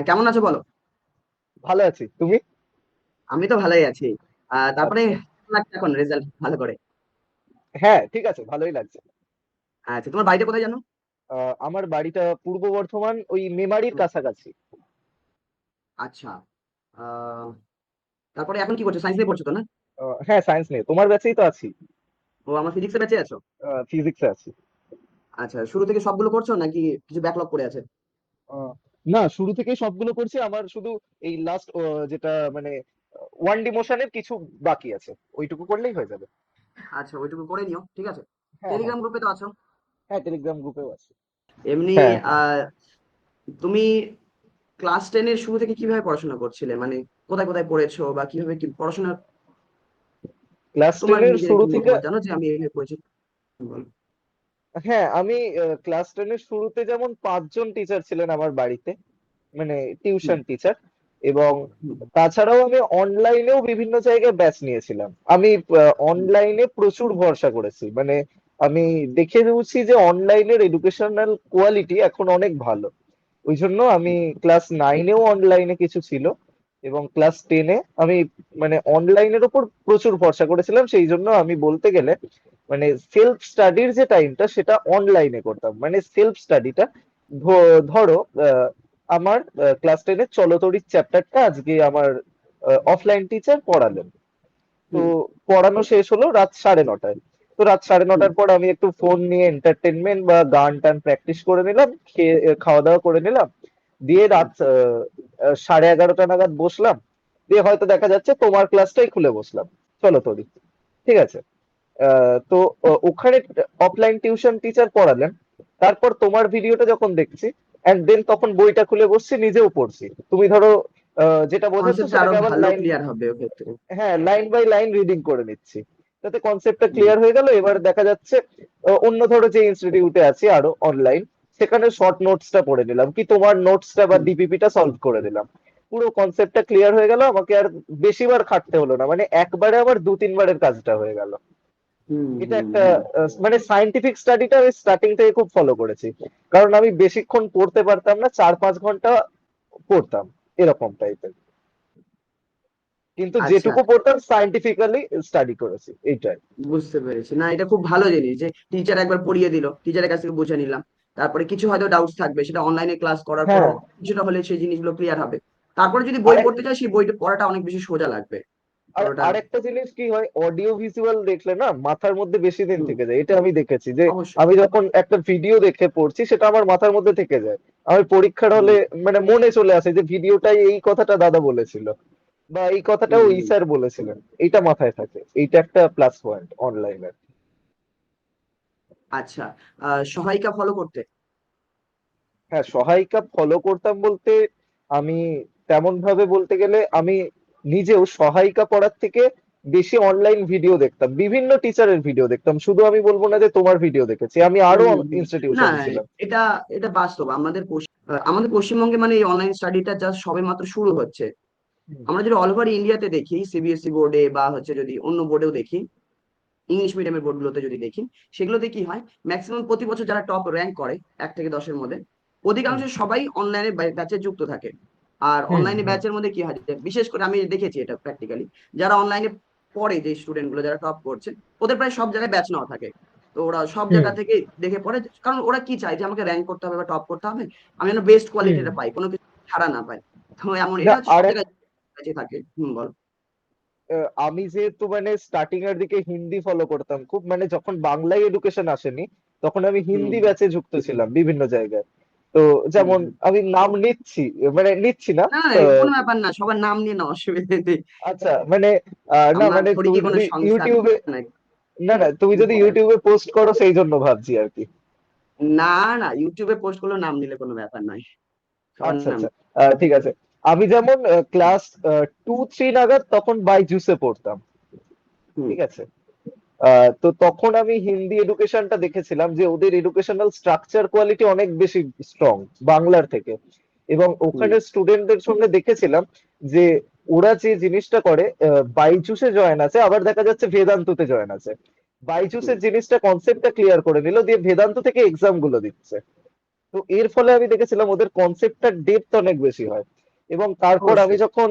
হ্যাঁ কেমন আছো বলো? ভালো আছি। তুমি? আমি তো ভালোই আছি। তারপরে আচ্ছা লাগছে এখন রেজাল্ট ভালো করে? হ্যাঁ ঠিক আছে ভালোই লাগছে। আচ্ছা তোমার বাড়িটা কোথায় জানো? আমার বাড়িটা পূর্ব বর্ধমান ওই মেমারির কাছাকাছি। আচ্ছা তারপরে এখন কি করছ? সায়েন্স নিয়ে পড়ছো তো না? হ্যাঁ সায়েন্স নিয়ে। তোমার ব্যাচেই তো আছি। ও আমার ফিজিক্সে বেঁচে আছো? ফিজিক্সে আছি। আচ্ছা শুরু থেকে সবগুলো করছ নাকি কিছু ব্যাকলগ পড়ে আছে? না শুরু থেকেই সবগুলো করছি আমার শুধু এই লাস্ট যেটা মানে ওয়ান ডি মোশনের কিছু বাকি আছে। ওইটুকু করলেই হয়ে যাবে। আচ্ছা ওইটুকু করে নিও ঠিক আছে? হ্যাঁ হ্যাঁ। টেলিগ্রাম গ্রুপে তো আছো? হ্যাঁ টেলিগ্রাম গ্রুপেও আছে। এমনি হ্যাঁ। তুমি ক্লাস টেনের শুরু থেকে কীভাবে পড়াশোনা করছিলে? মানে কোথায় কোথায় পড়েছো বা কীভাবে কি পড়াশোনা ক্লাস তোমার টেনের শুরু থেকে জানো যে আমি এইভাবে পড়েছি? বলো। হ্যাঁ আমি ক্লাস টেনের শুরুতে যেমন পাঁচজন টিচার ছিলেন আমার বাড়িতে মানে হুম। টিউশন টিচার এবং হুম তাছাড়াও আমি অনলাইনেও বিভিন্ন জায়গায় ব্যাচ নিয়েছিলাম। আমি অনলাইনে প্রচুর ভরসা করেছি। মানে আমি দেখে বুঝছি যে অনলাইনের এডুকেশনাল কোয়ালিটি এখন অনেক ভালো। ওই জন্য আমি ক্লাস নাইনেও অনলাইনে কিছু ছিল এবং ক্লাস টেনে আমি মানে অনলাইনের ওপর প্রচুর ভরসা করেছিলাম। সেই জন্য আমি বলতে গেলে মানে সেলফ স্টাডির যে টাইমটা সেটা অনলাইনে করতাম। মানে সেলফ স্টাডিটা ধরো আমার ক্লাস টেনের চলতরিৎ চ্যাপ্টারটা আজকে আমার অফলাইন টিচার পড়ালেন। তো পড়ানো শেষ হলো রাত সাড়ে নটায়। তো রাত সাড়ে নটার পর আমি একটু ফোন নিয়ে এন্টারটেনমেন্ট বা গান টান প্র্যাকটিস করে নিলাম খেয়ে খাওয়া দাওয়া করে নিলাম। দিয়ে রাত সাড়ে এগারোটা নাগাদ বসলাম। দিয়ে হয়তো দেখা যাচ্ছে তোমার ক্লাসটাই খুলে বসলাম চলো তোরি ঠিক আছে? তো ওখানে অফলাইন টিউশন টিচার পড়ালেন। তারপর তোমার ভিডিওটা যখন দেখছি এন্ড দেন তখন বইটা খুলে বসছি নিজেও পড়ছি। তুমি ধরো যেটা বোঝাচ্ছ সেটাকে আবার লাইন ক্লিয়ার হবে হ্যাঁ লাইন বাই লাইন রিডিং করে নিচ্ছি। তাতে কনসেপ্টটা ক্লিয়ার হয়ে গেল। এবার দেখা যাচ্ছে অন্য ধরো যে ইনস্টিটিউটে আছি আরও অনলাইন সেখানে শর্ট নোটসটা পড়ে নিলাম। কি তোমার নোটসটা বা ডিপিপিটা সলভ করে দিলাম। পুরো কনসেপ্টটা ক্লিয়ার হয়ে গেল। আমাকে আর বেশিবার খাটতে হলো না। মানে একবারে আবার দু তিনবারের কাজটা হয়ে গেল। এটা একটা মানে সায়েন্টিফিক স্টাডিটা আমি স্টার্টিং থেকে খুব ফলো করেছি। কারণ আমি বেশিক্ষণ পড়তে পারতাম না চার পাঁচ ঘণ্টা পড়তাম এরকম টাইপের কিন্তু আচ্ছা। যেটুকু পড়তাম সায়েন্টিফিক্যালি স্টাডি করেছি এইটাই। বুঝতে পেরেছি। না এটা খুব ভালো জিনিস যে টিচার একবার পড়িয়ে দিল টিচারের কাছ থেকে বুঝে নিলাম। তারপরে কিছু হয়তো ডাউটস থাকবে সেটা অনলাইনে ক্লাস করার পর হ্যাঁ কিছুটা হলে সেই জিনিসগুলো ক্লিয়ার হবে। তারপরে যদি বই পড়তে চাই সেই বইটা পড়াটা অনেক বেশি সোজা লাগবে। আর আর আরেকটা জিনিস কি হয় অডিও ভিজুয়াল দেখলে না মাথার মধ্যে বেশি দিন থেকে যায়। এটা আমি দেখেছি যে আমি যখন একটা ভিডিও দেখে পড়ছি সেটা আমার মাথার মধ্যে থেকে যায়। আমি পরীক্ষার হলে মানে মনে চলে আসে যে ভিডিওটাই এই কথাটা দাদা বলেছিল বা এই কথাটা ওই স্যার বলেছিলেন। এটা মাথায় থাকে। এইটা একটা প্লাস পয়েন্ট অনলাইনে আচ্ছা সহায়িকা ফলো করতে? হ্যাঁ সহায়িকা ফলো করতাম বলতে আমি তেমন ভাবে বলতে গেলে আমি নিজেও সহায়িকা পড়ার থেকে বেশি অনলাইন ভিডিও দেখতাম। বিভিন্ন টিচারের ভিডিও দেখতাম। শুধু আমি বলব না যে তোমার ভিডিও দেখেছি আমি আরও ইনস্টিটিউশনে ছিলাম এটা এটা বাস্তব। আমাদের আমাদের পশ্চিমবঙ্গে মানে এই অনলাইন স্টাডিটা জাস্ট সবে মাত্র শুরু হচ্ছে। আমরা যদি অল ওভার ইন্ডিয়াতে দেখি সিবিএসই বোর্ডে বা হচ্ছে যদি অন্য বোর্ডেও দেখি ইংলিশ মিডিয়ামের বোর্ডগুলোতে যদি দেখি সেগুলোতে কি হয় ম্যাক্সিমাম প্রতি বছর যারা টপ র্যাঙ্ক করে এক থেকে দশের মধ্যে অধিকাংশ সবাই অনলাইনে ব্যাচে যুক্ত থাকে। আর অনলাইনে ব্যাচের মধ্যে কি হয় বিশেষ করে আমি দেখেছি এটা প্র্যাকটিক্যালি যারা অনলাইনে পড়ে যে স্টুডেন্টগুলো যারা টপ করছে ওদের প্রায় সব জায়গায় ব্যাচ নেওয়া থাকে। তো ওরা সব জায়গা থেকে দেখে পড়ে কারণ ওরা কি চায় যে আমাকে র্যাঙ্ক করতে হবে বা টপ করতে হবে? আমি যেন বেস্ট। কোয়ালিটিটা পাই কোনো কিছু ছাড়া না পাই। তো এমন এটা থাকে। হুম বল। আমি যেহেতু মানে স্টার্টিং এর দিকে হিন্দি ফলো করতাম খুব মানে যখন বাংলায় এডুকেশন আসেনি তখন আমি হিন্দি ব্যাচে যুক্ত ছিলাম বিভিন্ন জায়গায়। তো যেমন আমি নাম নিচ্ছি মানে নিচ্ছি না কোনো ব্যাপার না সবার নাম নিয়ে না অসুবিধা নেই। আচ্ছা মানে না মানে ইউটিউবে না না তুমি যদি ইউটিউবে পোস্ট করো সেই জন্য ভাবছি আর কি। না না ইউটিউবে পোস্ট করলেও নাম নিলে কোনো ব্যাপার নয়। সবার আচ্ছা আচ্ছা ঠিক আছে। আমি যেমন ক্লাস টু থ্রি নাগাদ তখন বাইজুসে পড়তাম। ঠিক আছে? তো তখন আমি হিন্দি এডুকেশনটা দেখেছিলাম যে ওদের এডুকেশনাল স্ট্রাকচার কোয়ালিটি অনেক বেশি স্ট্রং বাংলার থেকে। এবং ওখানে স্টুডেন্টদের সঙ্গে দেখেছিলাম যে ওরা যে জিনিসটা করে বাইজুসে জয়েন আছে আবার দেখা যাচ্ছে ভেদান্তুতে জয়েন আছে। হুম। বাইজুসের জিনিসটা কনসেপ্টটা ক্লিয়ার করে নিল দিয়ে ভেদান্ত থেকে এক্সামগুলো দিচ্ছে। তো এর ফলে আমি দেখেছিলাম ওদের কনসেপ্টটার ডেপথ অনেক বেশি হয়। এবং তারপর আমি যখন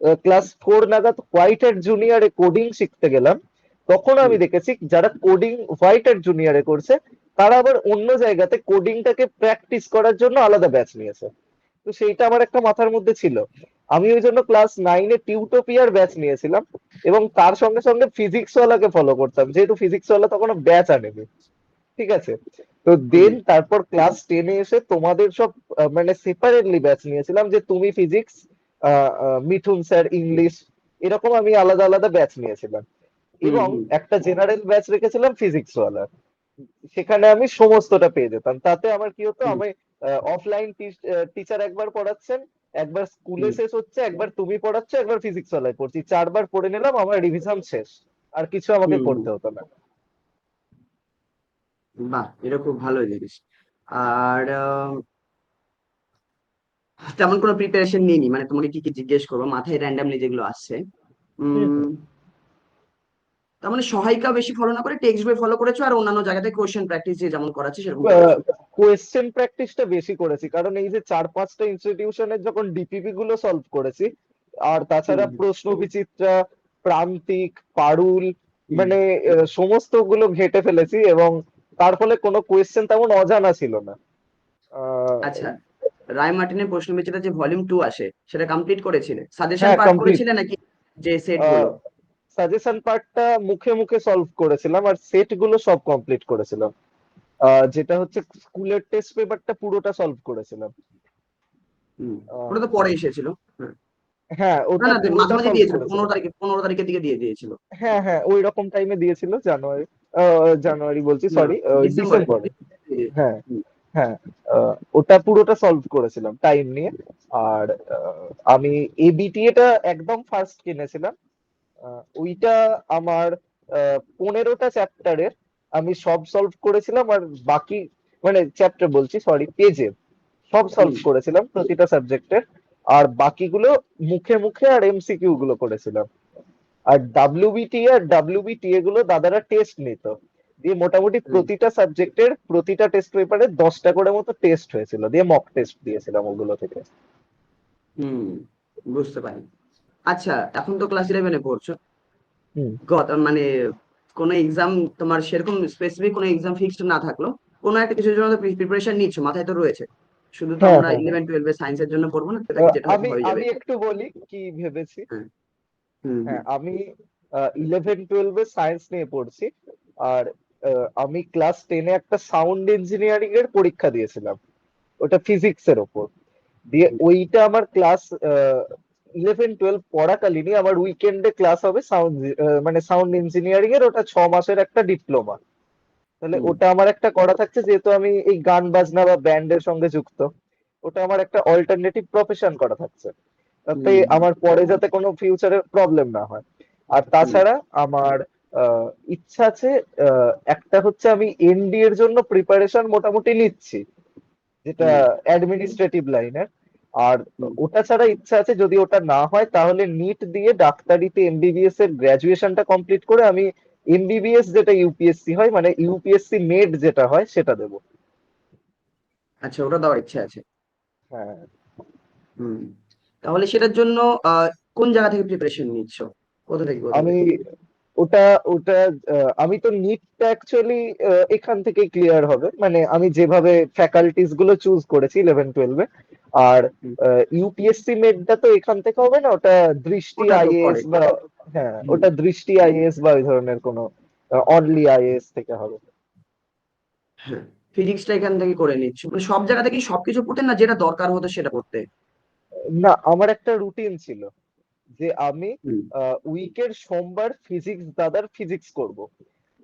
ক্লাস ফোর নাগাদ হোয়াইট এর জুনিয়রে কোডিং শিখতে গেলাম তখন আমি দেখেছি যারা কোডিং হোয়াইট এর জুনিয়রে করছে তারা আবার অন্য জায়গাতে কোডিংটাকে প্র্যাকটিস করার জন্য আলাদা ব্যাচ নিয়েছে। তো সেইটা আমার একটা মাথার মধ্যে ছিল। আমি ওই জন্য ক্লাস নাইনে টিউটোপিয়ার ব্যাচ নিয়েছিলাম এবং তার সঙ্গে সঙ্গে ফিজিক্স ওয়ালাকে ফলো করতাম। যেহেতু ফিজিক্স ওয়ালা তখন ব্যাচ আনেনি। ঠিক আছে? তো দেন তারপর ক্লাস টেনে এসে তোমাদের সব মানে সেপারেটলি ব্যাচ নিয়েছিলাম যে তুমি ফিজিক্স মিঠুন স্যার ইংলিশ এরকম আমি আলাদা আলাদা ব্যাচ নিয়েছিলাম। এবং একটা জেনারেল ব্যাচ রেখেছিলাম ফিজিক্স ওয়ালা। সেখানে আমি সমস্তটা পেয়ে যেতাম। তাতে আমার কি হতো। আমি অফলাইন টিচার একবার পড়াচ্ছেন একবার স্কুলে শেষ হচ্ছে একবার তুমি পড়াচ্ছ একবার ফিজিক্স ওয়ালায় পড়ছি। চারবার পড়ে নিলাম আমার রিভিশন শেষ। আর কিছু আমাকে। করতে হতো না। বাহ এটা খুব ভালো জিনিস। আর তেমন কোনো প্রিপারেশন নিইনি। মানে তোমাকে কি কি জিজ্ঞেস করব? মাথায় র্যান্ডামলি যেগুলো আসছে তার মানে সহায়িকা বেশি ফলো না করে টেক্সট বই ফলো করেছ আর অন্যান্য জায়গাতে কোয়েশ্চেন প্র্যাকটিস যে যেমন করাচ্ছে সেরকম কোয়েশ্চেন প্র্যাকটিসটা বেশি করেছি। কারণ এই যে চার পাঁচটা ইনস্টিটিউশনের যখন ডিপিপি গুলো সলভ করেছি আর তাছাড়া। প্রশ্ন বিচিত্রা প্রান্তিক পারুল মানে সমস্তগুলো ঘেটে ফেলেছি এবং তার ফলে কোনো কোয়েশ্চেন তেমন অজানা ছিল না। আচ্ছা রায় মার্টিনের প্রশ্ন বিচিত্রা যে ভলিউম টু আসে সেটা কমপ্লিট করেছিলে? সাজেশন হ্যাঁ, পাঠ করেছিলে নাকি যে সেটগুলো? সাজেশন পার্টটা মুখে মুখে সলভ করেছিলাম আর সেটগুলো সব কমপ্লিট করেছিলাম। যেটা হচ্ছে স্কুলের টেস্ট পেপারটা পুরোটা সলভ করেছিলাম। ওটা তো পরে এসেছিল। হ্যাঁ। ওটা না মাঝে মাঝে দিয়েছিল করেছিলাম। পনেরো তারিখে পনেরো তারিখের দিকে দিয়ে দিয়েছিল। হ্যাঁ হ্যাঁ ওই রকম টাইমে দিয়েছিল জানুয়ারি আহ, জানুয়ারি বলছি সরি ডিসেম্বরে। হ্যাঁ হ্যাঁ আহ, ওটা পুরোটা সলভ করেছিলাম টাইম নিয়ে। আর আহ, আমি এবিটিএ টা একদম ফার্স্ট কিনেছিলাম। ওইটা আমার পনেরোটা চ্যাপ্টারের আমি সব সলভ করেছিলাম আর বাকি মানে চ্যাপ্টার বলছি সরি পেজে সব সলভ করেছিলাম প্রতিটা সাবজেক্টের আর বাকিগুলো মুখে মুখে আর এমসিকিউ গুলো করেছিলাম। আর ডাব্লিউবিটি আর ডাব্লিউবিটিএ গুলো দাদারা টেস্ট নিত। দিয়ে মোটামুটি প্রতিটা সাবজেক্টের প্রতিটা টেস্ট পেপারে দশটা করে মতো টেস্ট হয়েছিল। দিয়ে মক টেস্ট দিয়েছিলাম ওগুলো থেকে। হুম বুঝতে পারি। আচ্ছা এখন তো ক্লাস ইলেভেনে পড়ছো। গত মানে কোনো এক্সাম তোমার সেরকম স্পেসিফিক কোনো এক্সাম ফিক্সড না থাকল কোনো একটা কিছুর জন্য প্রিপারেশন নিচ্ছ মাথায় তো রয়েছে। শুধু তো হ্যাঁ, আমরা হ্যাঁ, ইলেভেন টুয়েলভে সায়েন্সের জন্য পড়ব না সেটা যেটা আমি হয়ে আমি একটু বলি কি ভেবেছি। হ্যাঁ। আমি ইলেভেন টুয়েলভে সায়েন্স নিয়ে পড়ছি আর আমি ক্লাস টেনে একটা সাউন্ড ইঞ্জিনিয়ারিং এর পরীক্ষা দিয়েছিলাম ওটা ফিজিক্স এর ওপর। দিয়ে ওইটা আমার ক্লাস ইলেভেন টুয়েলভ পড়াকালীনই আমার উইকেন্ডে ক্লাস হবে সাউন্ড মানে সাউন্ড ইঞ্জিনিয়ারিং এর ওটা ছ মাসের একটা ডিপ্লোমা তাহলে ওটা আমার একটা করা থাকছে যেহেতু আমি এই গান বাজনা বা ব্যান্ডের সঙ্গে যুক্ত। ওটা আমার একটা অল্টারনেটিভ প্রফেশন করা থাকছে। তাতে আমার পরে যাতে কোনো ফিউচারে প্রবলেম না হয়। আর তাছাড়া আমার ইচ্ছা আছে একটা হচ্ছে আমি এনডি এর জন্য প্রিপারেশন মোটামুটি নিচ্ছি। যেটা অ্যাডমিনিস্ট্রেটিভ লাইনের আর ওটা ছাড়া ইচ্ছা আছে যদি ওটা না হয় তাহলে নিট দিয়ে ডাক্তারিতে এমবিবিএস এর গ্রাজুয়েশনটা কমপ্লিট করে আমি এমবিবিএস যেটা ইউপিএসসি হয় মানে ইউপিএসসি নেট যেটা হয় সেটা দেবো। আচ্ছা ওটা দেওয়ার ইচ্ছা আছে। হ্যাঁ। হুম। তাহলে সেটার জন্য কোন জায়গা থেকে প্রিপারেশন নিচ্ছ? কোথা থেকে আমি? ওটা ওটা আমি তো নিটটা অ্যাকচুয়ালি এখান থেকে ক্লিয়ার হবে। মানে আমি যেভাবে ফ্যাকাল্টিসগুলো চুজ করেছি ইলেভেন টুয়েলভে আর। ইউপিএসসি মেটটা তো এখান থেকে হবে না ওটা দৃষ্টি পরে। বা হ্যাঁ ওটা দৃষ্টি আইএস বা ওই ধরনের কোনো অনলি আইএস থেকে হবে। হ্যাঁ ফিজিক্সটা এখান থেকে করে নিচ্ছ। মানে সব জায়গা থেকে সবকিছু পড়তে না যেটা দরকার হতো সেটা পড়তে? না আমার একটা রুটিন ছিল। যে আমি। উইকের সোমবার ফিজিক্স দাদার ফিজিক্স করব।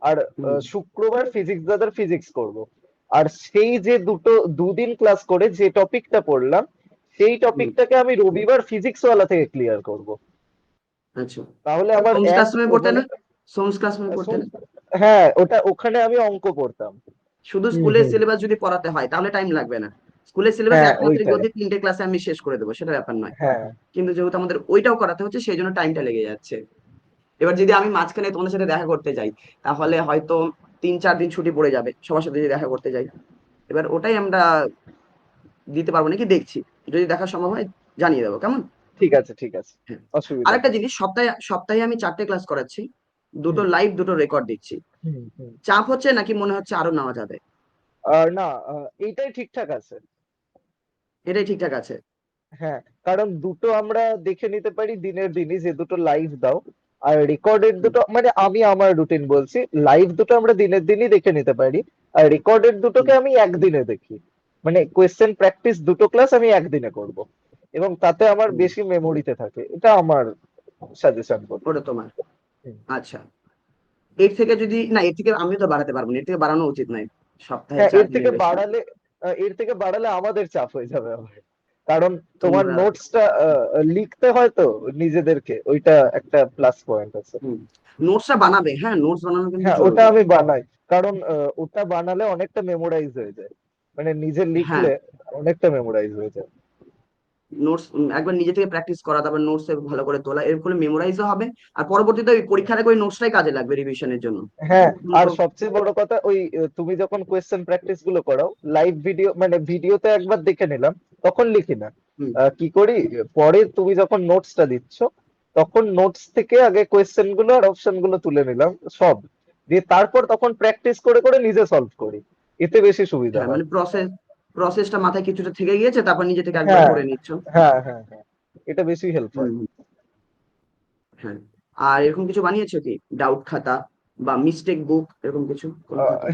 আর শুক্রবার ফিজিক্স দাদার ফিজিক্স করব। আর সেই যে দুটো দুদিন ক্লাস করে যে টপিকটা পড়লাম সেই টপিকটাকে আমি রবিবার ফিজিক্স ওয়ালা থেকে ক্লিয়ার করব। আচ্ছা। তাহলে আমার সোমস মানে- হ্যাঁ ওটা ওখানে আমি অঙ্ক পড়তাম। শুধু স্কুলের। সিলেবাস যদি পড়াতে হয় তাহলে টাইম লাগবে না। স্কুলের সিলেবাস হ্যাঁ, এক গতি তিনটে ক্লাসে আমি শেষ করে দেবো সেটা ব্যাপার নয়। হ্যাঁ। কিন্তু যেহেতু আমাদের ওইটাও করাতে হচ্ছে সেই জন্য টাইমটা লেগে যাচ্ছে। এবার যদি আমি মাঝখানে তোমাদের সাথে দেখা করতে যাই তাহলে হয়তো তিন চার দিন ছুটি পড়ে যাবে সবার সাথে যদি দেখা করতে যাই। এবার ওটাই আমরা দিতে পারব নাকি দেখছি। যদি দেখা সম্ভব হয় জানিয়ে দেবো কেমন? ঠিক আছে ঠিক আছে। হ্যাঁ। অসুবিধা আরেকটা জিনিস সপ্তাহে সপ্তাহে আমি চারটে ক্লাস করাচ্ছি দুটো লাইভ দুটো রেকর্ড দিচ্ছি। চাপ হচ্ছে নাকি মনে হচ্ছে আরও নেওয়া যাবে? না এইটাই ঠিকঠাক আছে। এটাই ঠিকঠাক আছে। হ্যাঁ কারণ দুটো আমরা দেখে নিতে পারি দিনের দিনই যে দুটো লাইভ দাও আর রেকর্ডেড দুটো মানে আমি আমার রুটিন বলছি লাইভ দুটো আমরা দিনের দিনই দেখে নিতে পারি আর রেকর্ডেড দুটোকে আমি একদিনে দেখি। মানে কোয়েশ্চেন প্র্যাকটিস দুটো ক্লাস আমি একদিনে করব। এবং তাতে আমার। বেশি মেমোরিতে থাকে। এটা আমার সাজেশন করব ওটা তোমার। আচ্ছা। এর থেকে যদি না এর থেকে আমি তো বাড়াতে পারব না। এর থেকে বাড়ানো উচিত নয়। সপ্তাহে হ্যাঁ এর থেকে। বাড়ালে এর থেকে বাড়ালে আমাদের চাপ হয়ে যাবে আবার। কারণ তোমার নোটসটা লিখতে হয় তো নিজেদেরকে ওইটা একটা প্লাস পয়েন্ট আছে। নোটসটা বানাবে হ্যাঁ নোটস বানানো হ্যাঁ। ওটা আমি বানাই। কারণ ওটা বানালে অনেকটা মেমোরাইজ হয়ে যায়। মানে নিজে লিখলে অনেকটা মেমোরাইজ হয়ে যায়। নোটস একবার নিজে থেকে প্র্যাকটিস করা তারপর নোটস ভালো করে তোলা এর ফলে মেমোরাইজও হবে। আর পরবর্তীতে ওই পরীক্ষার ওই নোটসটাই কাজে লাগবে রিভিশনের জন্য। হ্যাঁ আর সবচেয়ে বড় কথা ওই তুমি যখন কোয়েশ্চেন প্র্যাকটিসগুলো করাও লাইভ ভিডিও মানে ভিডিওতে একবার দেখে নিলাম তখন লিখি না। কি করি? পরে তুমি যখন নোটসটা দিচ্ছ তখন নোটস থেকে আগে কোয়েশ্চেনগুলো আর অপশনগুলো তুলে নিলাম সব। দিয়ে তারপর তখন প্র্যাকটিস করে করে নিজে সলভ করি। এতে বেশি সুবিধা হয় মানে প্রসেস প্রসেসটা মাথায় কিছুটা থেকে গিয়েছে তারপর নিজে থেকে একবার হ্যাঁ। করে নিচ্ছ। হ্যাঁ হ্যাঁ হ্যাঁ। এটা বেশি হেল্প হয়। হ্যাঁ। আর এরকম কিছু বানিয়েছো কি? ডাউট খাতা বা মিস্টেক বুক এরকম কিছু?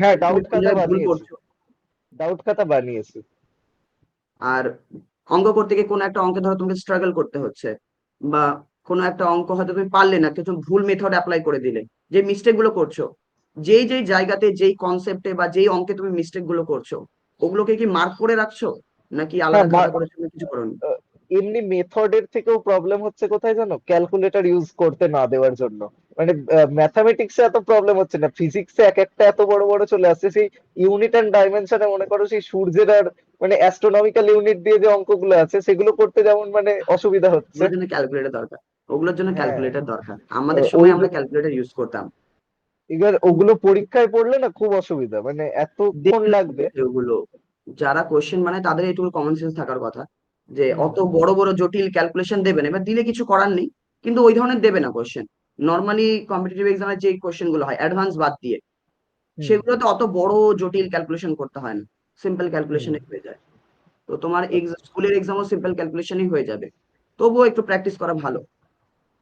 হ্যাঁ ডাউট খাতা বানিয়েছি। ডাউট খাতা বানিয়েছি। আর অঙ্ক করতে গিয়ে কোনো একটা অঙ্কে ধরো তোমাকে স্ট্রাগল করতে হচ্ছে বা কোনো একটা অঙ্ক হয়তো তুমি পারলে না কিছু ভুল মেথড অ্যাপ্লাই করে দিলে। যে মিস্টেকগুলো করছ যেই যেই জায়গাতে যেই কনসেপ্টে বা যেই অঙ্কে তুমি মিস্টেকগুলো করছ ওগুলোকে কি মার্ক করে রাখছো? নাকি আলাদা হ্যাঁ, খাতা mark- করে কিছু করো এমনি মেথডের থেকেও প্রবলেম হচ্ছে কোথায় জানো? ক্যালকুলেটর ইউজ করতে না দেওয়ার জন্য। মানে ম্যাথামেটিক্সে এত প্রবলেম হচ্ছে না। ফিজিক্সে এক একটা এত বড় বড় চলে আসছে সেই ইউনিট অ্যান্ড ডাইমেনশনে মনে করো সেই সূর্যের আর মানে অ্যাস্ট্রোনমিক্যাল ইউনিট দিয়ে যে অঙ্কগুলো আছে সেগুলো করতে যেমন মানে অসুবিধা হচ্ছে। ওগুলোর জন্য ক্যালকুলেটর দরকার। ওগুলোর জন্য হ্যাঁ। ক্যালকুলেটর দরকার। আমাদের সময় আমরা ক্যালকুলেটর ইউজ করতাম। এবার ওগুলো পরীক্ষায় পড়লে না খুব অসুবিধা মানে এতক্ষণ লাগবে। ওগুলো যারা কোশ্চেন মানে তাদের একটু কমন সেন্স থাকার কথা যে অত বড় বড় জটিল ক্যালকুলেশন দেবেন এবার দিলে কিছু করার নেই কিন্তু ওই ধরনের দেবে না কোশ্চেন নর্মালি কম্পিটিটিভ এক্সামে যে কোশ্চেনগুলো হয় অ্যাডভান্স বাদ দিয়ে সেগুলোতে অত বড় জটিল ক্যালকুলেশন করতে হয় না সিম্পল ক্যালকুলেশনে হয়ে যায়। তো তোমার স্কুলের এক্সামও সিম্পল ক্যালকুলেশনই হয়ে যাবে। তবুও একটু প্র্যাকটিস করা ভালো।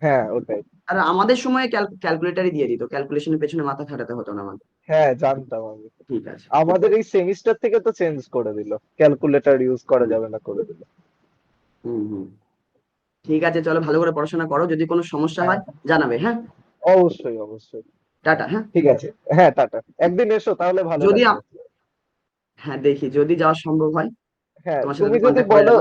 হ্যাঁ ওটাই। আর আমাদের সময় ক্যালকুলেটারই দিয়ে দিত। ক্যালকুলেশনের পেছনে মাথা খাটাতে হতো না আমাদের। হ্যাঁ জানতাম আমি। ঠিক আছে। আমাদের এই সেমিস্টার থেকে তো চেঞ্জ করে দিল। ক্যালকুলেটর ইউজ করা যাবে না করে দিল। হুম হুম। ঠিক আছে চলো ভালো করে পড়াশোনা করো। যদি কোনো সমস্যা হয় জানাবে হ্যাঁ? অবশ্যই অবশ্যই। টাটা হ্যাঁ? ঠিক আছে। হ্যাঁ টাটা। একদিন এসো তাহলে ভালো যদি হ্যাঁ দেখি। যদি যাওয়া সম্ভব হয় হ্যাঁ তুমি যদি বলো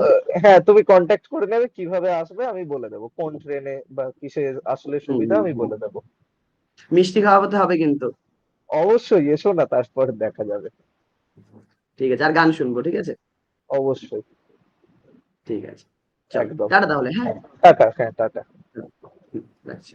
হ্যাঁ তুমি কন্ট্যাক্ট করে নেবে কীভাবে আসবে আমি বলে দেবো। কোন ট্রেনে বা কিসে আসলে সুবিধা আমি বলে দেবো। মিষ্টি খাওয়াতে হবে কিন্তু। অবশ্যই এসো না তারপর দেখা যাবে। ঠিক আছে আর গান শুনব ঠিক আছে? অবশ্যই। ঠিক আছে। একদম। টাটা তাহলে হ্যাঁ? টাটা হ্যাঁ টাটা। রাখছি।